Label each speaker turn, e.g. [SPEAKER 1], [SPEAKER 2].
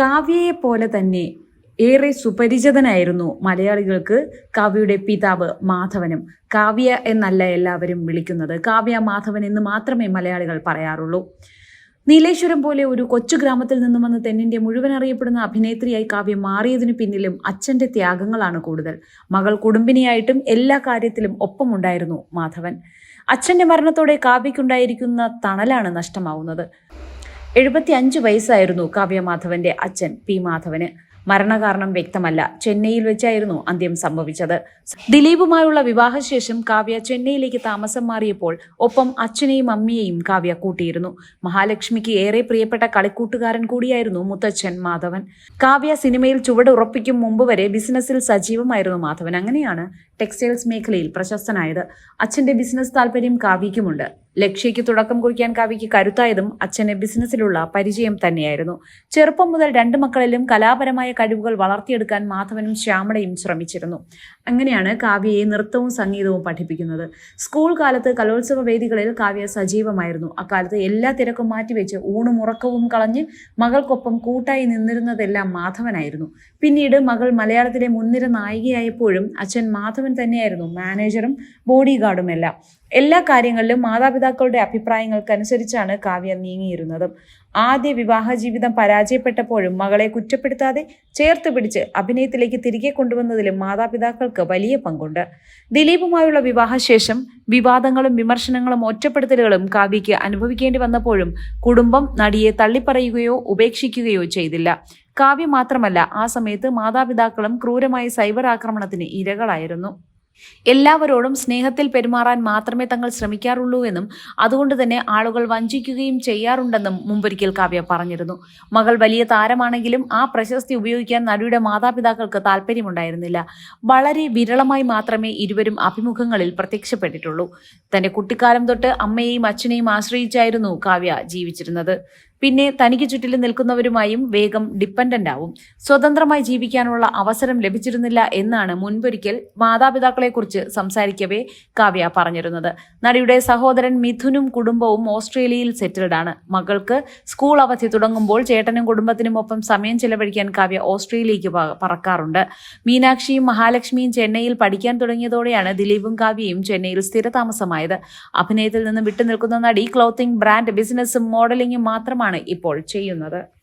[SPEAKER 1] കാവ്യയെ പോലെ തന്നെ ഏറെ സുപരിചിതനായിരുന്നു മലയാളികൾക്ക് കാവ്യയുടെ പിതാവ് മാധവനും. കാവ്യ എന്നല്ല എല്ലാവരും വിളിക്കുന്നത്. കാവ്യ മാധവൻ എന്ന് മാത്രമേ മലയാളികൾ പറയാറുള്ളൂ. നീലേശ്വരം പോലെ ഒരു കൊച്ചു ഗ്രാമത്തിൽ നിന്നും വന്ന് തെന്നിന്റെ മുഴുവൻ അറിയപ്പെടുന്ന അഭിനേത്രിയായി കാവ്യം മാറിയതിനു പിന്നിലും അച്ഛന്റെ ത്യാഗങ്ങളാണ് കൂടുതൽ. മകൾ കുടുംബിനിയായിട്ടും എല്ലാ കാര്യത്തിലും ഒപ്പമുണ്ടായിരുന്നു മാധവൻ. അച്ഛന്റെ മരണത്തോടെ കാവ്യക്കുണ്ടായിരിക്കുന്ന തണലാണ് നഷ്ടമാവുന്നത്. എഴുപത്തി അഞ്ച് വയസ്സായിരുന്നു കാവ്യ മാധവന്റെ അച്ഛൻ പി മാധവന്. മരണകാരണം വ്യക്തമല്ല. ചെന്നൈയിൽ വെച്ചായിരുന്നു അന്ത്യം സംഭവിച്ചത്. ദിലീപുമായുള്ള വിവാഹശേഷം കാവ്യ ചെന്നൈയിലേക്ക് താമസം മാറിയപ്പോൾ ഒപ്പം അച്ഛനെയും അമ്മയെയും കാവ്യ കൂട്ടിയിരുന്നു. മഹാലക്ഷ്മിക്ക് ഏറെ പ്രിയപ്പെട്ട കളിക്കൂട്ടുകാരൻ കൂടിയായിരുന്നു മുത്തച്ഛൻ മാധവൻ. കാവ്യ സിനിമയിൽ ചുവട് ഉറപ്പിക്കും മുമ്പ് വരെ ബിസിനസ്സിൽ സജീവമായിരുന്നു മാധവൻ. അങ്ങനെയാണ് ടെക്സ്റ്റൈൽസ് മേഖലയിൽ പ്രശസ്തനായത്. അച്ഛന്റെ ബിസിനസ് താല്പര്യം കാവ്യയ്ക്കുമുണ്ട്. ലക്ഷ്യയ്ക്ക് തുടക്കം കുറിക്കാൻ കാവ്യയ്ക്ക് കരുത്തായതും അച്ഛന് ബിസിനസ്സിലുള്ള പരിചയം തന്നെയായിരുന്നു. ചെറുപ്പം മുതൽ രണ്ടു മക്കളിലും കലാപരമായ കഴിവുകൾ വളർത്തിയെടുക്കാൻ മാധവനും ശ്യാമളയും ശ്രമിച്ചിരുന്നു. അങ്ങനെയാണ് കാവ്യയെ നൃത്തവും സംഗീതവും പഠിപ്പിക്കുന്നത്. സ്കൂൾ കാലത്ത് കലോത്സവ വേദികളിൽ കാവ്യ സജീവമായിരുന്നു. അക്കാലത്ത് എല്ലാ തിരക്കും മാറ്റിവെച്ച് ഊണും ഉറക്കവും കളഞ്ഞ് മകൾക്കൊപ്പം കൂട്ടായി നിന്നിരുന്നതെല്ലാം മാധവനായിരുന്നു. പിന്നീട് മകൾ മലയാളത്തിലെ മുൻനിര നായികയായപ്പോഴും അച്ഛൻ മാധവൻ തന്നെയായിരുന്നു മാനേജറും ബോഡി ഗാർഡും എല്ലാം കാര്യങ്ങളിലും മാതാപിതാക്കളുടെ അഭിപ്രായങ്ങൾക്കനുസരിച്ചാണ് കാവ്യ നീങ്ങിയിരുന്നത്. ആദ്യ വിവാഹ ജീവിതം പരാജയപ്പെട്ടപ്പോഴും മകളെ കുറ്റപ്പെടുത്താതെ ചേർത്ത് പിടിച്ച് അഭിനയത്തിലേക്ക് തിരികെ കൊണ്ടുവന്നതിലും മാതാപിതാക്കൾക്ക് വലിയ പങ്കുണ്ട്. ദിലീപുമായുള്ള വിവാഹശേഷം വിവാദങ്ങളും വിമർശനങ്ങളും ഒറ്റപ്പെടുത്തലുകളും കാവ്യയ്ക്ക് അനുഭവിക്കേണ്ടി വന്നപ്പോഴും കുടുംബം നടിയെ തള്ളിപ്പറയുകയോ ഉപേക്ഷിക്കുകയോ ചെയ്തില്ല. കാവ്യ മാത്രമല്ല ആ സമയത്ത് മാതാപിതാക്കളും ക്രൂരമായ സൈബർ ആക്രമണത്തിന് ഇരകളായിരുന്നു. എല്ലാവരോടും സ്നേഹത്തിൽ പെരുമാറാൻ മാത്രമേ തങ്ങൾ ശ്രമിക്കാറുള്ളൂ എന്നും അതുകൊണ്ട് തന്നെ ആളുകൾ വഞ്ചിക്കുകയും ചെയ്യാറുണ്ടെന്നും മുമ്പൊരിക്കൽ കാവ്യ പറഞ്ഞിരുന്നു. മകൾ വലിയ താരമാണെങ്കിലും ആ പ്രശസ്തി ഉപയോഗിക്കാൻ നടിയുടെ മാതാപിതാക്കൾക്ക് താല്പര്യമുണ്ടായിരുന്നില്ല. വളരെ വിരളമായി മാത്രമേ ഇരുവരും അഭിമുഖങ്ങളിൽ പ്രത്യക്ഷപ്പെട്ടിട്ടുള്ളൂ. തന്റെ കുട്ടിക്കാലം തൊട്ട് അമ്മയെയും അച്ഛനെയും ആശ്രയിച്ചായിരുന്നു കാവ്യ ജീവിച്ചിരുന്നത്. പിന്നെ തനിക്ക് ചുറ്റിലും നിൽക്കുന്നവരുമായും വേഗം ഡിപ്പെൻഡന്റ് ആവും സ്വതന്ത്രമായി ജീവിക്കാനുള്ള അവസരം ലഭിച്ചിരുന്നില്ല എന്നാണ് മുൻപൊരിക്കൽ മാതാപിതാക്കളെക്കുറിച്ച് സംസാരിക്കവേ കാവ്യ പറഞ്ഞിരുന്നത്. നടിയുടെ സഹോദരൻ മിഥുനും കുടുംബവും ഓസ്ട്രേലിയയിൽ സെറ്റിൽഡ് ആണ്. മകൾക്ക് സ്കൂൾ അവധി തുടങ്ങുമ്പോൾ ചേട്ടനും കുടുംബത്തിനും ഒപ്പം സമയം ചെലവഴിക്കാൻ കാവ്യ ഓസ്ട്രേലിയയ്ക്ക് പറക്കാറുണ്ട്. മീനാക്ഷിയും മഹാലക്ഷ്മിയും ചെന്നൈയിൽ പഠിക്കാൻ തുടങ്ങിയതോടെയാണ് ദിലീപും കാവ്യയും ചെന്നൈയിൽ സ്ഥിരതാമസമായത്. അഭിനയത്തിൽ നിന്ന് വിട്ടുനിൽക്കുന്ന നടി ക്ലോത്തിംഗ് ബ്രാൻഡ് ബിസിനസ്സും മോഡലിംഗും മാത്രമാണ് ഇപ്പോൾ ചെയ്യുന്നത്.